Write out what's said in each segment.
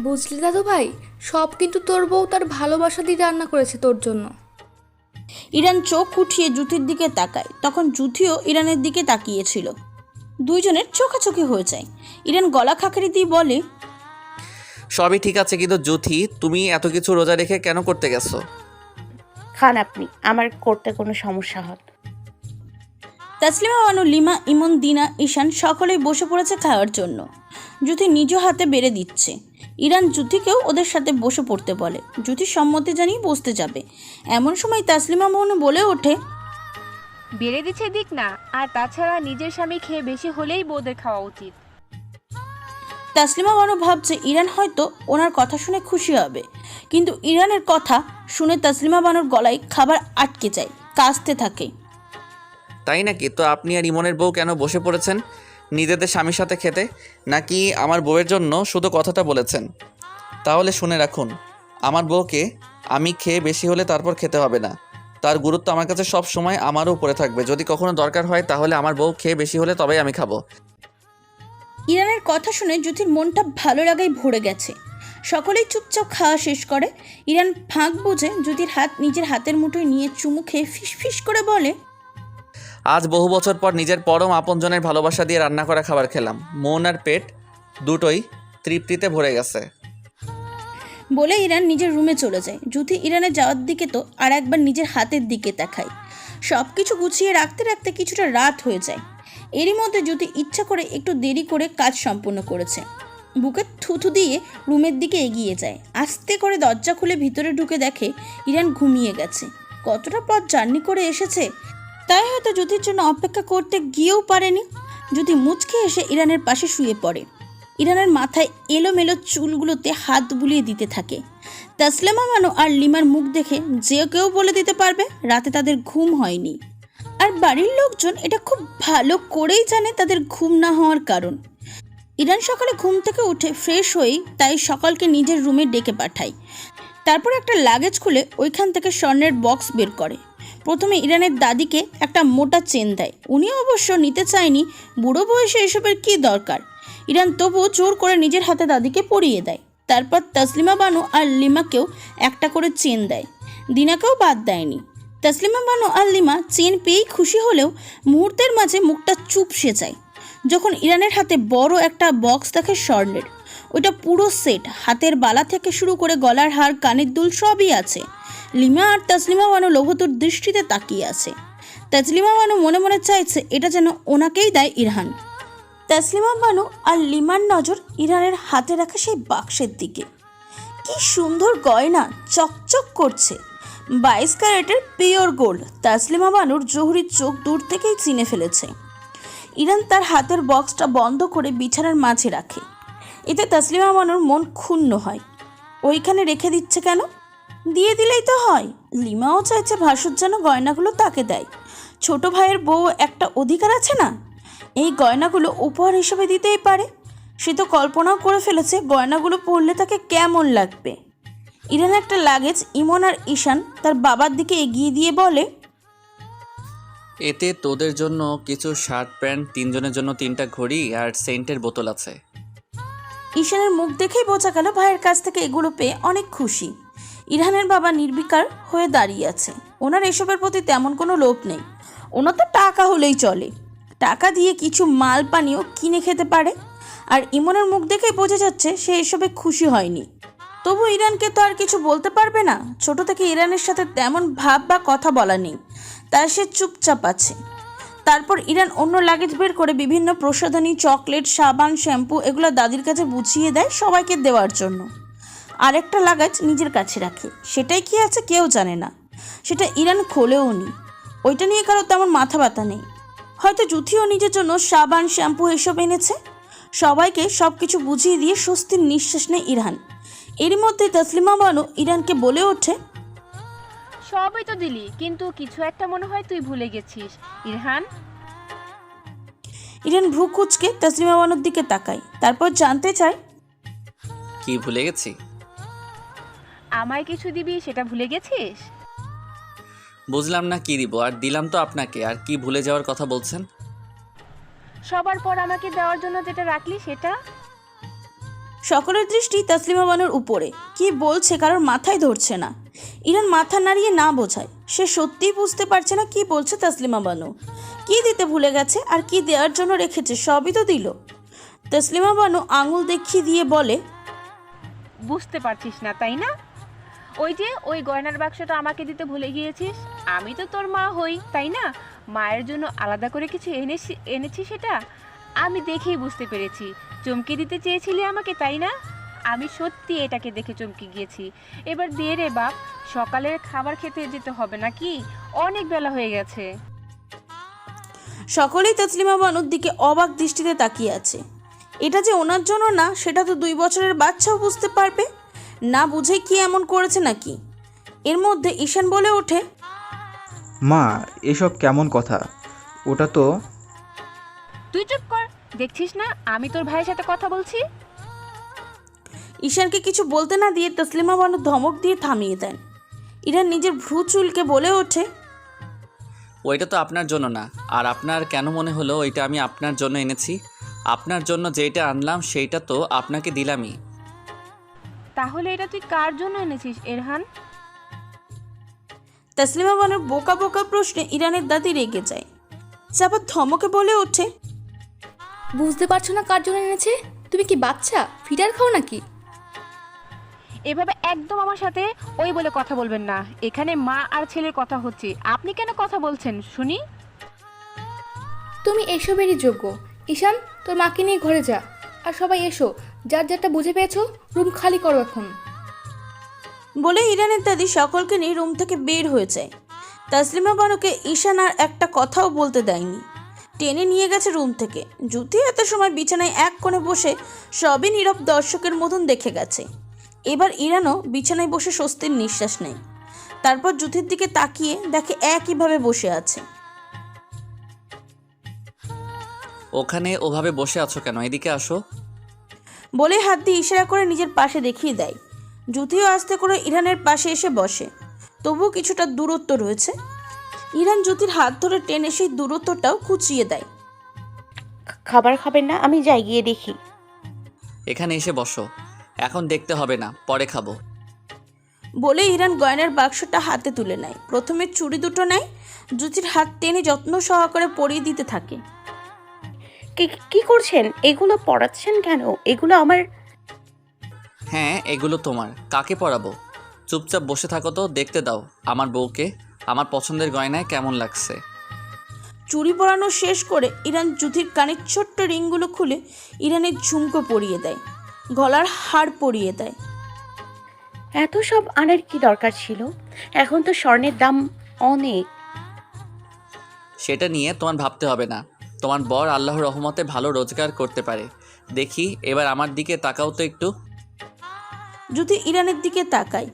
বুঝলি দাদু ভাই সব কিন্তু তোর বউ তার ভালোবাসা দিয়ে রান্না করেছে তোর জন্য। ইরান চোখ উঠিয়ে জুথির দিকে তাকায় তখন জুথিও ইরানের দিকে তাকিয়েছিল। দুইজনের চোখাচোখি হয়ে যায়। ইরান গলা খাকারি দিয়ে বলে সবই ঠিক আছে কিন্তু জুথি তুমি এত কিছু রোজা রেখে কেন করতে গেছো? খান আপনি আমার করতে কোনো সমস্যা হল তাসলিমা বানু লিমা ইমন দিনা ঈশান সকলেই বসে পড়েছে খাওয়ার জন্য। জুথি নিজ হাতে বেড়ে দিচ্ছে। ইরান জুথিকেও ওদের সাথে বসে পড়তে বলে। জুথি সম্মতি জানিয়ে বসতে যাবে। এমন সময় তাসলিমা বানু বলে ওঠে বেড়ে দিচ্ছে দিক না আর তাছাড়া নিজের স্বামী খেয়ে বেশি হলেই বউদের খাওয়া উচিত। তাসলিমা বানু ভাবছে ইরান হয়তো ওনার কথা শুনে খুশি হবে। কিন্তু ইরানের কথা শুনে তাসলিমা বানুর গলায় খাবার আটকে যায় কাঁচতে থাকে। তাই নাকি? তো আপনি আর ইমনের বউ কেন বসে পড়েছেন? নিজেদের স্বামীর সাথে খেতে? নাকি আমার বউয়ের জন্য শুধু কথাটা বলেছেন? তাহলে শুনে রাখুন, আমার বউকে আমি খেয়ে বেশি হলে তারপর খেতে হবে না। তার গুরুত্ব আমার কাছে সব সময় আমারও উপরে থাকবে। যদি কখনো দরকার হয় তাহলে আমার বউ খেয়ে বেশি হলে তবেই আমি খাব। ইরানের কথা শুনে জ্যোতির মনটা ভালো লাগাই ভরে গেছে। সকলেই চুপচাপ খাওয়া শেষ করে। ইরান ফাঁক বুঝে জ্যোতির হাত নিজের হাতের মুঠোয় নিয়ে চুমু খেয়ে ফিস ফিস করে বলে আজ বহু বছর পর নিজের পরম আপনজনের ভালোবাসা দিয়ে রান্না করা খাবার খেলাম। মন আর পেট দুটোই তৃপ্তিতে ভরে গেছে। বলে ইরান নিজের রুমে চলে যায়। জ্যোতি ইরানে যাওয়ার দিকে তো আর একবার নিজের হাতের দিকে তাকায় সব কিছু গুছিয়ে রাখতে রাখতে কিছুটা রাত হয়ে যায়। এরই মধ্যে জ্যোতি ইচ্ছা করে একটু দেরি করে কাজ সম্পূর্ণ করেছে। বুকে থুথু দিয়ে রুমের দিকে এগিয়ে যায়। আস্তে করে দরজা খুলে ভিতরে ঢুকে দেখে ইরান ঘুমিয়ে গেছে। কতটা পথ জার্নি করে এসেছে তাই হয়তো জ্যোতির জন্য অপেক্ষা করতে গিয়েও পারেনি। জ্যোতি মুচকে এসে ইরানের পাশে শুয়ে পড়ে, ইরানের মাথায় এলোমেলো চুলগুলোতে হাত বুলিয়ে দিতে থাকে। তাসলেমা মানো আর লিমার মুখ দেখে যে কেউ বলে দিতে পারবে, রাতে তাদের ঘুম হয়নি। আর বাড়ির লোকজন এটা খুব ভালো করেই জানে তাদের ঘুম না হওয়ার কারণ। ইরান সকালে ঘুম থেকে উঠে ফ্রেশ হয়েই তাই সকালকে নিজের রুমে ডেকে পাঠায়। তারপর একটা লাগেজ খুলে ওইখান থেকে স্বর্ণের বক্স বের করে। প্রথমে ইরানের দাদিকে একটা মোটা চেন দেয়। উনি অবশ্য নিতে চায়নি, বুড়ো বয়সে এসবের কী দরকার? ইরান তবুও জোর করে নিজের হাতে দাদিকে পরিয়ে দেয়। তারপর তসলিমা বানু আর লিমাকেও একটা করে চেন দেয়। দিনাকেও বাদ দেয়নি। তসলিমা বানু আর লিমা চেন পেয়েই খুশি হলেও মুহূর্তের মাঝে মুখটা চুপসে যায়। যখন ইরানের হাতে বড় একটা বক্স দেখে স্বর্ণের। ওইটা পুরো সেট, হাতের বালা থেকে শুরু করে গলার হার, কানের দুল সবই আছে। লিমা আর তসলিমা বানু লোভতুর দৃষ্টিতে তাকিয়ে আছে। তসলিমা বানু মনে মনে চাইছে এটা যেন ওনাকেই দেয় ইরহান। তাসলিমা বানু আর লিমার নজর ইরানের হাতে রাখা সেই বাক্সের দিকে। কি সুন্দর গয়না চকচক করছে। বাইশ ক্যারেটের পিওর গোল্ড তাসলিমা বানুর জহুরির চোখ দূর থেকেই চিনে ফেলেছে। ইরান তার হাতের বক্সটা বন্ধ করে বিছানার মাঝে রাখে। এতে তাসলিমা বানুর মন ক্ষুণ্ণ হয়। ওইখানে রেখে দিচ্ছে কেন? দিয়ে দিলেই তো হয়। লিমাও চাইছে ভাসুর যেন গয়নাগুলো তাকে দেয়। ছোট ভাইয়ের বউ একটা অধিকার আছে না? এই গয়নাগুলো উপহার হিসেবে দিতেই পারে। সে তো কল্পনাও করে ফেলেছে গয়নাগুলো পরলে তাকে কেমন লাগবে। ইরান একটা লাগেজ ইমন আর ঈশান তার বাবার দিকে এগিয়ে দিয়ে বলে এতে তোদের জন্য কিছু শার্ট প্যান্ট তিনজনের জন্য তিনটা ঘড়ি আর সেন্টের বোতল আছে। ঈশানের মুখ দেখেই বোঝা গেল ভাইয়ের কাছ থেকে এগুলো পেয়ে অনেক খুশি। ইরহানের বাবা নির্বিকার হয়ে দাঁড়িয়ে আছে। ওনার এসবের প্রতি তেমন কোনো লোভ নেই। ওনার তো টাকা হলেই চলে। টাকা দিয়ে কিছু মাল পানীয় কিনে খেতে পারে। আর ইমনের মুখ দেখেই বোঝা যাচ্ছে সে এসবে খুশি হয়নি। তবু ইরানকে তো আর কিছু বলতে পারবে না। ছোট থেকে ইরানের সাথে তেমন ভাব বা কথা বলা নেই। তাই সে চুপচাপ আছে। তারপর ইরান অন্য লাগেজ বের করে বিভিন্ন প্রসাধনী, চকলেট, সাবান, শ্যাম্পু এগুলো দাদির কাছে বুঝিয়ে দেয় সবাইকে দেওয়ার জন্য। আরেকটা লাগাজ নিজের কাছে রাখে। সেটাই কি আছে কেউ জানে না। সেটা ইরান খোলেও নি। ওইটা নিয়ে কারও তেমন মাথা ব্যথা নেই। হয়তো জুথিও নিজের জন্য সাবান শ্যাম্পু এসব এনেছে। সবাইকে সব কিছু বুঝিয়ে দিয়ে স্বস্তির নিঃশ্বাস নেয় ইরহান এরই মধ্যে তসলিমা বানু ইরানকে বলে ওঠে সবই তো দিলি কিন্তু কিছু একটা মনে হয় তুই ভুলে গেছিস। ইরহান? ইরান ভ্রু কুচকে তসলিমা বানুর দিকে তাকায়। তারপর জানতে চায় কি ভুলে গেছি? আমায় কিছু দিবি? সেটা ভুলে গেছিস? বুঝলাম না কি দিব আর দিলাম তো আপনাকে আর কি ভুলে যাওয়ার কথা বলছেন? সবার পর আমাকে দেওয়ার জন্য যেটা রাখলি সেটা? সকলের দৃষ্টি তাসলিমা বানুর উপরে। কি বলছে কারোর মাথায় ধরছে না। ইরান মাথা নাড়িয়ে না বোঝায়। সে সত্যিই বুঝতে পারছে না কি বলছে তাসলিমা বানু। কি দিতে ভুলে গেছে আর কি দেওয়ার জন্য রেখেছে সবই তো দিল। তাসলিমা বানু আঙুল দেখিয়ে দিয়ে বলে বুঝতে পারছিস না তাই না? ওই যে, ওই গয়নার বাক্সটা আমাকে দিতে ভুলে গিয়েছিস? আমি তো তোর মা হই, তাই না? মায়ের জন্য আলাদা করে কিছু এনেছি এনেছি সেটা? আমি দেখেই বুঝতে পেরেছি। চমকে দিতে চেয়েছিলি আমাকে, তাই না? আমি সত্যি এটাকে দেখে চমকে গিয়েছি। এবার দে রে বাপ, সকালের খাবার খেতে যেতে হবে নাকি? অনেক বেলা হয়ে গেছে। সকলেই তসলিমা বানুর দিকে অবাক দৃষ্টিতে তাকিয়ে আছে। এটা যে ওনার জন্য না, সেটা তো দুই বছরের বাচ্চাও বুঝতে পারবে। না বুঝে কি এমন করেছে নাকি? এর মধ্যে ঈশান বলে ওঠে মা এসব কেমন কথা? ওটা তো তুই চুপ কর। দেখছিস না আমি তোর ভাইয়ের সাথে কথা বলছি? ঈশানকে কিছু বলতে না দিয়ে তসলিমা বানু ধমক দিয়ে থামিয়ে দেন। ইরান নিজের ভ্রু চুলকে বলে ওঠে ওইটা তো আপনার জন্য না। আর আপনার কেন মনে হলো ওইটা আমি আপনার জন্য এনেছি? আপনার জন্য যেটা আনলাম সেইটা তো আপনাকে দিলামই। তাহলে এটা তুই কার জন্য এনেছিস এরহান? তসলিমা বানুর বোকা বোকা প্রশ্নে ইরানের দাদি রেগে যায়। চাপা ধমকে বলে ওঠে। বুঝতে পারছ না কার জন্য এনেছে? তুমি কি বাচ্চা? ফিটার খাও নাকি? এভাবে একদম আমার সাথে ওই বলে কথা বলবেন না। এখানে মা আর ছেলের কথা হচ্ছে। আপনি কেন কথা বলছেন শুনি? তুমি এসবেরই যোগ্য। ঈশান তোর মাকে নিয়ে ঘরে যা। আর সবাই এসো যার যারটা বুঝে পেয়েছ রুম খালি করো এখন। বলে ইরানের দাদি সকলকে নিয়ে রুম থেকে বের হয়ে যায় তাসলিমা বানুকে ঈশান আর একটা কথাও বলতে দেয়নি। টেনে নিয়ে গেছে রুম থেকে। জুতি এত সময় বিছানায় এক কোণে বসে সবই নীরব দর্শকের মতন দেখে গেছে। এবার ইরানও বিছানায় বসে স্বস্তির নিঃশ্বাস নেয়। তারপর জুথির দিকে তাকিয়ে দেখে একইভাবে বসে আছে। ওখানে ওভাবে বসে আছো কেন? এদিকে আসো। বলে হাত দিয়ে ইশারা করে নিজের পাশে দেখিয়ে দেয়। জুতিও আস্তে করে ইরানের পাশে এসে বসে। তবুও কিছুটা দূরত্ব রয়েছে। ইরান জ্যোতির হাত ধরে টেনে সেই দূরত্বটাও কুচিয়ে দেয়। খাবার খাবেন না আমি যাই গিয়ে দেখি। এখানে এসে বসো। এখন দেখতে হবে না পরে খাব। বলে ইরান গয়নার বাক্সটা হাতে তুলে নেয়। প্রথমে চুড়ি দুটো নেয় জ্যোতির হাত টেনে যত্ন সহকারে পরিয়ে দিতে থাকে। কি কি করছেন? এগুলো পড়াচ্ছেন কেন? এগুলো আমার হ্যাঁ এগুলো তোমার। কাকে পরাবো চুপচাপ বসে থাকো তো দেখতে দাও আমার বউকে। আমার পছন্দের গয়নায় কেমন লাগছে? চুরি পরানো শেষ করে ইরান জুথির কানের ছোট্ট রিংগুলো খুলে ইরানের ঝুমকো পরিয়ে দেয়। গলার হার পরিয়ে দেয়। এত সব আনার কি দরকার ছিল? এখন তো স্বর্ণের দাম অনেক। সেটা নিয়ে তোমার ভাবতে হবে না। তোমার বর আল্লাহর রহমতে ভালো রোজগার করতে পারে। দেখি এবার আমার দিকে তাকাও তো একটু। যদি ইরানের দিকে তাকাই।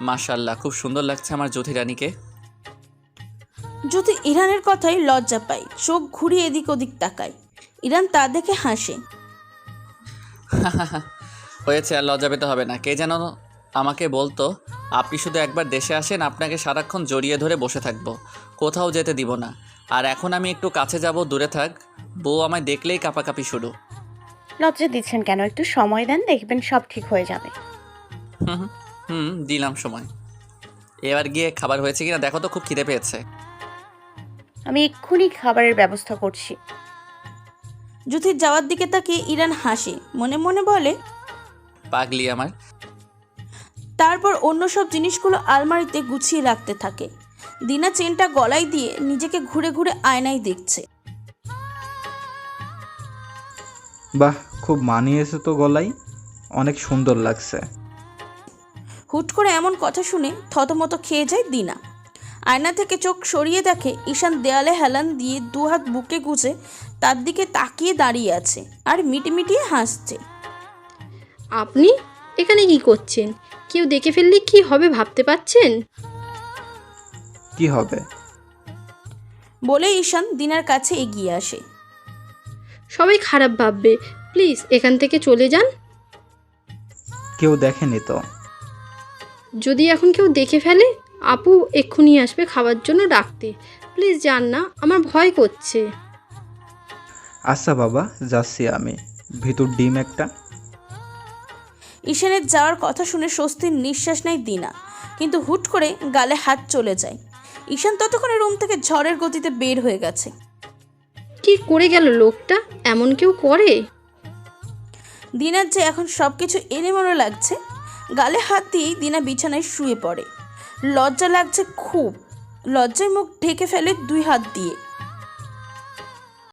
মাশাল্লাহ খুব সুন্দর লাগছে আমার জ্যোতি রানীকে। যদি ইরানের কথাই লজ্জা পাই চোখ ঘুরিয়ে এদিক ওদিক তাকায় ইরান তা দেখে হাসে। হয়েছে আর লজ্জা পেতে হবে না। কে যেন আমাকে বলতো আপনি শুধু একবার দেশে আসেন আপনাকে সারাক্ষণ জড়িয়ে ধরে বসে থাকব। কোথাও যেতে দিব না। আর এখন আমি একটু কাছে যাব দূরে থাক। বউ আমায় দেখলেই কাপাকাপি শুরু। লজ্জা দিচ্ছেন কেন? একটু সময় দেন দেখবেন সব ঠিক হয়ে যাবে। হুম হুম, হুম দিলাম সময়। এবার গিয়ে খাবার হয়েছে কিনা দেখো তো খুব খিদে পেয়েছে। আমি এক্ষুনি খাবারের ব্যবস্থা করছি। জুথির যাওয়ার দিকে তাকিয়ে ইরান হাসে মনে মনে বলে পাগলি আমার। তারপর অন্য সব জিনিসগুলো আলমারিতে গুছিয়ে রাখতে থাকে। দিনা চেনটা গলায় দিয়ে নিজেকে ঘুরে ঘুরে আয়নায় দেখছে। বাহ খুব মানিয়েছে তো গলাই অনেক সুন্দর লাগছে। হুট করে এমন কথা শুনে থতমত খেয়ে যায় দিনা। আয়না থেকে চোখ সরিয়ে দেখে ঈশান দেয়ালে হেলান দিয়ে দুহাত বুকে গুজে তার দিকে তাকিয়ে দাঁড়িয়ে আছে আর মিটিমিটিয়ে হাসছে। আপনি এখানে কি করছেন? কেউ দেখে ফেললে কি হবে ভাবতে পাচ্ছেন কি হবে? বলে ঈশান দিনার কাছে এগিয়ে আসে। সবাই খারাপ ভাববে। প্লিজ এখান থেকে চলে যান। কেউ দেখেনি তো? যদি এখন কেউ দেখে ফেলে আপু এক্ষুনি আসবে খাওয়ার জন্য ডাকতে। প্লিজ যান না আমার ভয় করছে। আচ্ছা বাবা যাচ্ছি আমি। ভিতর ডিম একটা। ঈশানের যাওয়ার কথা শুনে স্বস্তির নিঃশ্বাস নেয় দিনা। কিন্তু হুট করে গালে হাত চলে যায়। ঈশান ততক্ষণে রুম থেকে ঝড়ের গতিতে বের হয়ে গেছে। কি করে গেল লোকটা? এমন কেউ করে? দিনার যে এখন সব কিছু এলোমেলো লাগছে গালে হাত দিয়েই দিনা বিছানায় শুয়ে পড়ে। লজ্জা লাগছে খুব। লজ্জায় মুখ ঢেকে ফেলে দুই হাত দিয়ে।